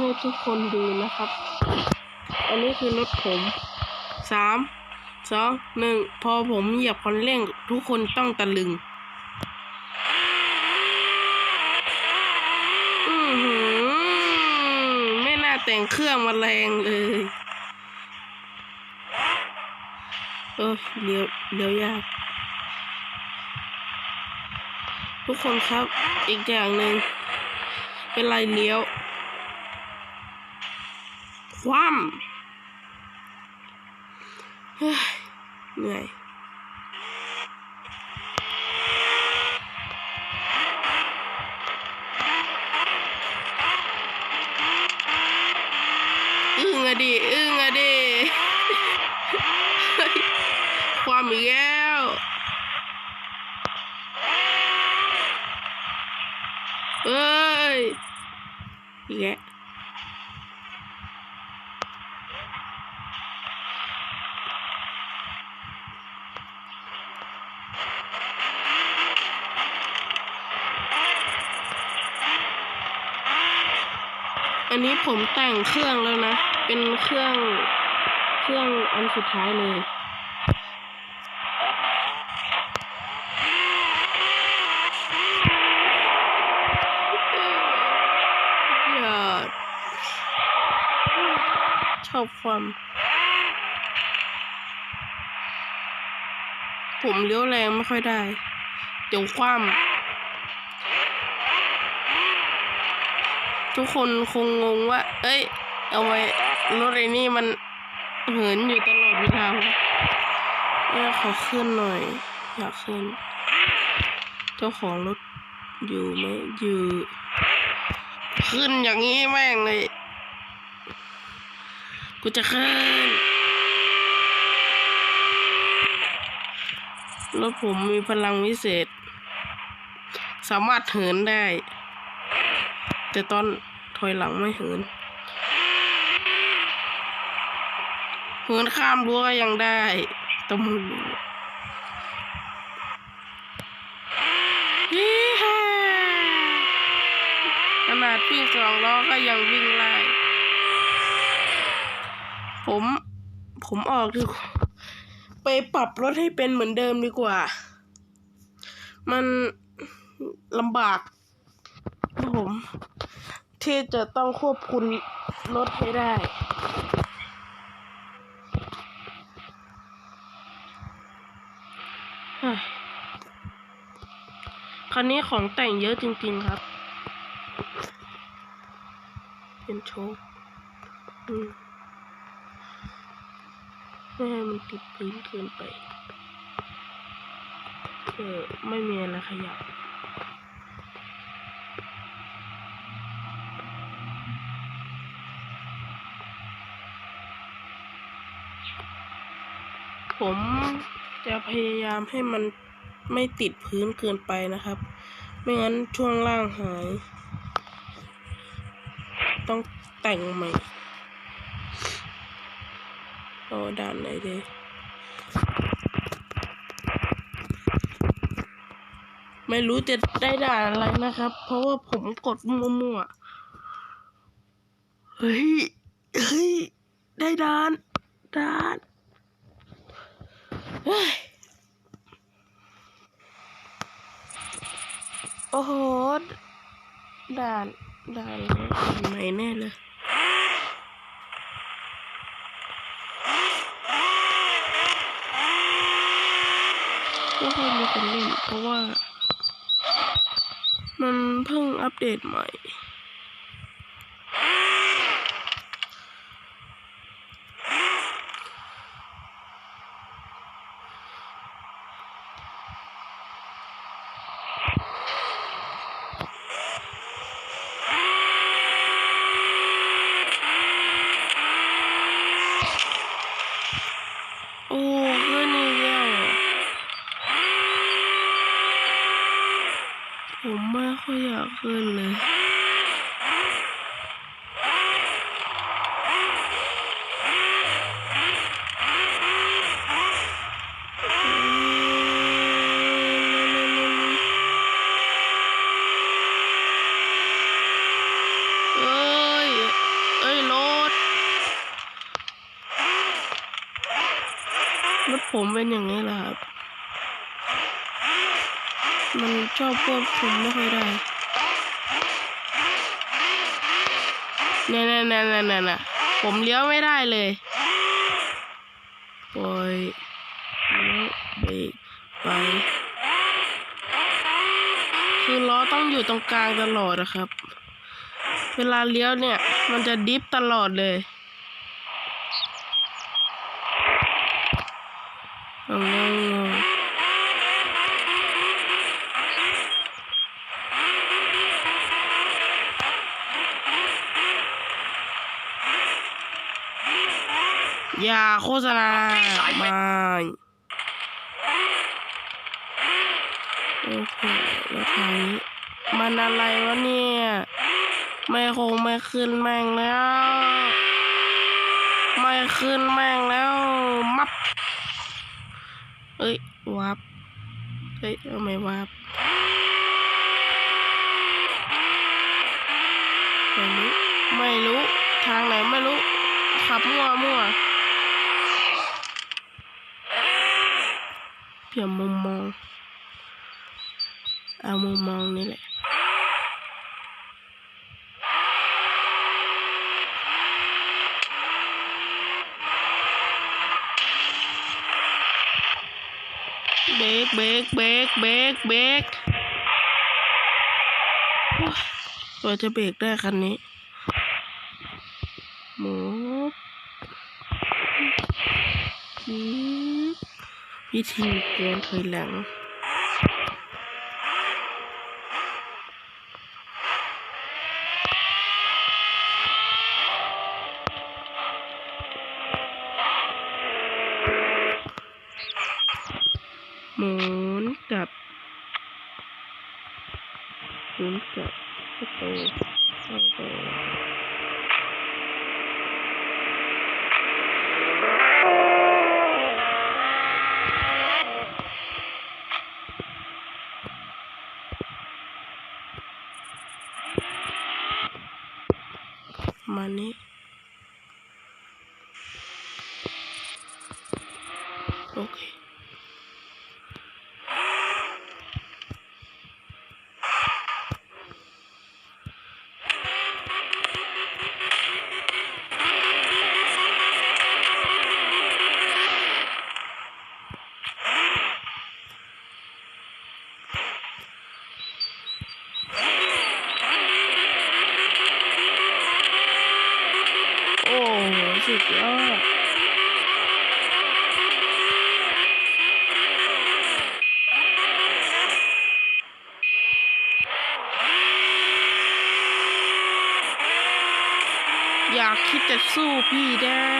ให้ทุกคนดูนะครับ อันนี้คือรถผมสามสองหนึ่งพอผมเหยียบคันเร่งทุกคนต้องตะลึง อือหือ ไม่น่าแต่งเครื่องมาแรงเลย เออเลี้ยวเลี้ยวยาก ทุกคนครับอีกอย่างหนึ่งเป็นไรเลี้ยว คว่ำเฮ้ยเหนื่อย อึ้งอะดิ อึ้งอะดิ เฮ้ยความอีกแล้วเอ้ยอีกแล้ว อันนี้ผมแต่งเครื่องแล้วนะ เป็นเครื่อง เครื่องอันสุดท้ายเลยยอดชอบความผมเลี้ยวแรงไม่ค่อยได้ เดี๋ยวคว่ำ ทุกคนคงงงว่า เอ้ย เอาไว้รถไอ้นี่มันเหินอยู่ตลอดเวลาเนี่ยขอขึ้นหน่อย อยากขึ้น เจ้าของรถอยู่ไหมอยู่ ขึ้นอย่างนี้แม่งเลย กูจะขึ้น รถผมมีพลังวิเศษ สามารถเหินได้ แต่ตอนถอยหลังไม่เหิน เหินข้ามรั้วก็ยังได้ตมือฮีฮ่าขนาดวิ่งสองล้อก็ยังวิ่งไล่ผม ผมออกดีกว่าไปปรับรถให้เป็นเหมือนเดิมดีกว่า มันลำบากผม ที่จะต้องควบคุมรถให้ได้คันนี้ของแต่งเยอะจริงๆครับ เป็นโชคอืมไม่ให้มันติดพื้นเกินไป เออ ไม่มีอะไรขยับ ผมจะพยายามให้มันไม่ติดพื้นเกินไปนะครับ ไม่งั้นช่วงล่างหาย ต้องแต่งใหม่เอาด่านไหนดีไม่รู้จะได้ด่านอะไรนะครับ เพราะว่าผมกดมั่วๆ เฮ้ย เฮ้ย ได้ด่านด่าน โอ้โห ด่าน ด่านไหนแน่เลยไม่ค่อยมีคนเล่นเพราะว่า มันเพิ่งอัปเดตใหม่ ขึ้นเลยรถผมเป็นอย่างนี้แหละครับ มันชอบควบคุมไม่ค่อยได้ เนี่ยเนี่ยเนี่ยเนี่ยเนี่ยผมเลี้ยวไม่ได้เลยปล่อยล้วเบรกไปคือล้อต้องอยู่ตรงกลางตลอดนะครับ เวลาเลี้ยวเนี่ย มันจะดิฟตลอดเลยเอางง อย่าโฆษณาไม่โอ้โหแล้วทางนี้มันอะไรวะเนี่ย ไม่คงไม่ขึ้นแม่งแล้ว ไม่ขึ้นแม่งแล้ว มับเอ้ยวับเอ้ยทำไมวับไม่รู้ ไม่รู้ ทางไหนไม่รู้ ขับมั่วมั่ว เปลี่ยนมุมมอง เอามุมมองนี่แหละเบรกเบรกเบรกเบรกเบรกโอ้ยตัวจะเบรกได้คันนี้ หมูอืม วิธีเกนถอยหลัง หมุนกลับหมุนกลับเข้าไปเข้าไป ม สุดยอดอยากคิดจะสู้พี่ได้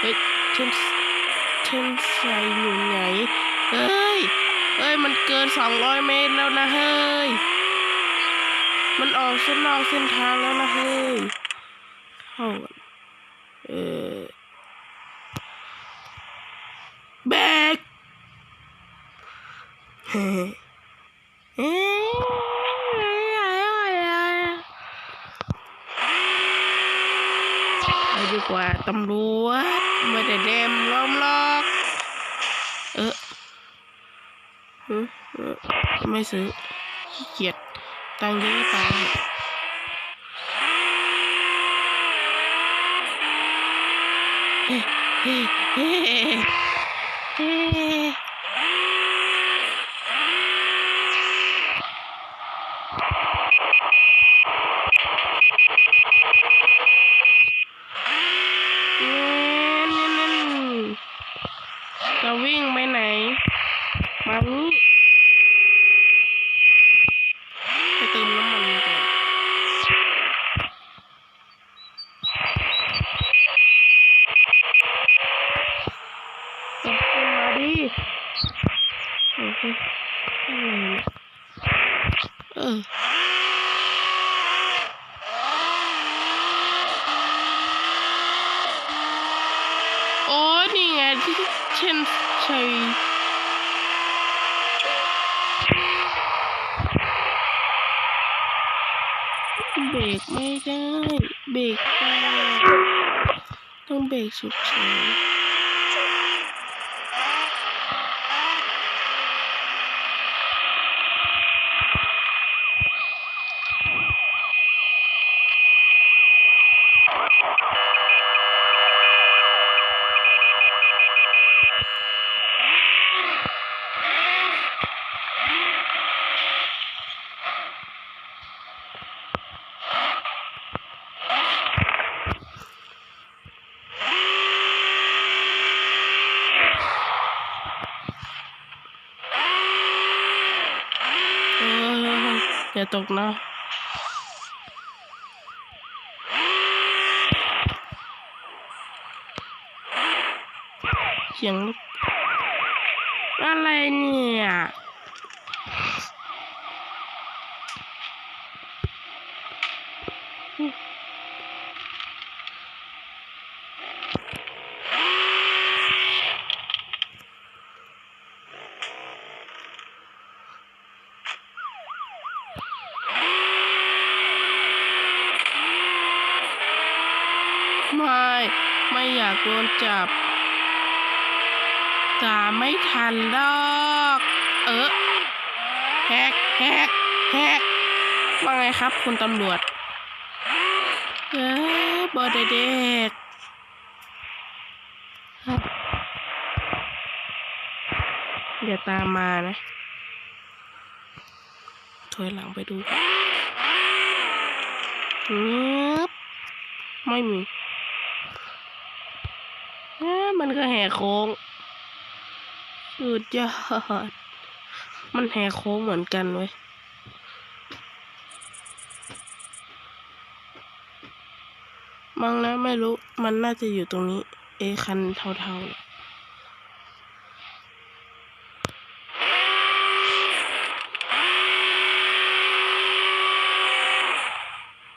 เฮ้ยเทนเทนใสอยู่ไหน เฮ้ย เฮ้ย มันเกินสองร้อยเมตรแล้วนะเฮ้ย มันออกเส้นนอกเส้นทางแล้วนะเฮ้ยเข้าก่อนเออแบกเฮ้เอ๊ไปดีกว่าตำรวจไม่ได้เดมล้อมล็อกเออเออเออไม่ซื้อขี้เกียจ ตังเยอะไปเฮ้เฮ้เฮ้เฮ้เน้นเน้นเน้นจะวิ่งไป มาดิเออโอ้นี่ไงที่เช่นชัยเบรกไม่ได้ เบรกไป 15 yapacağım. อย่าตกนะเสียงอะไรเนี่ย ไม่ ไม่อยากโดนจับตาไม่ทันดอก เออแฮกแฮกแฮกว่าไงครับคุณตำรวจ เออบอดเด็กครับอย่าตามมานะ ถอยหลังไปดูงึบไม่มี มันก็แหกโค้ง สุดยอด มันแหกโค้งเหมือนกันเว้ยมั้งนะไม่รู้ มันน่าจะอยู่ตรงนี้ เอคันเทาๆ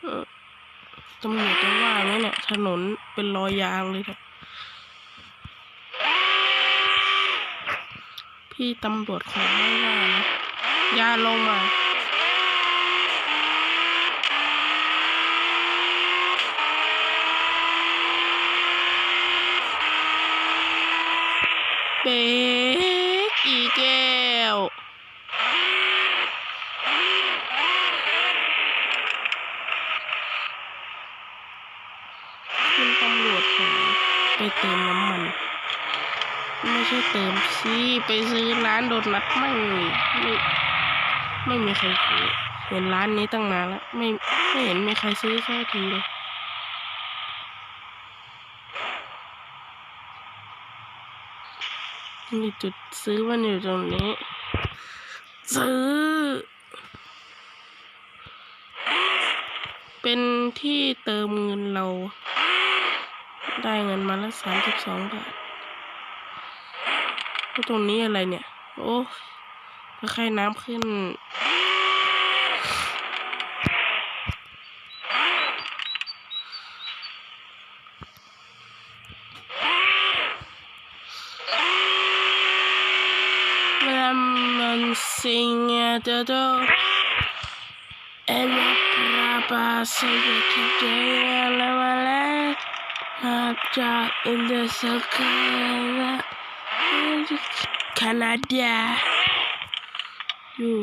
เออตำรวจจะว่าไหมเนี่ย ถนนเป็นรอยยางเลยเนี่ย พี่ตำรวจขอไม่ว่านะอย่าลงมาเบรกอีแก้ว คุณตำรวจหาไปเติมน้ำมัน ไม่ใช่เติมสิไป โดนัทไม่ไม่ไม่มีใครซื้อเห็นร้านนี้ตั้งนานแล้วไม่ไม่เห็นมีใครซื้อสักทีเลยนี่จุดซื้อมันอยู่ตรงนี้ ซื้อ เป็นที่เติมเงินเรา ได้เงินมาละสามสิบสองบาทแล้วตรงนี้อะไรเนี่ย โอ้ก็ใครน้ำขึ้น Lemon sing the door and Papa say you can get a not just in the circle Canada อ แคนาดาอยู่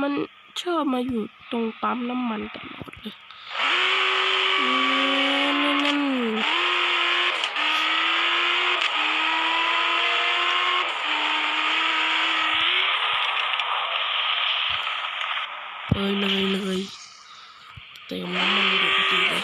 มันชอบมาอยู่ตรงปั๊มน้ำมันตลอดเลยนี่นั่นเลยเลยเลยเติมน้ำมันอยู่พอดีเลย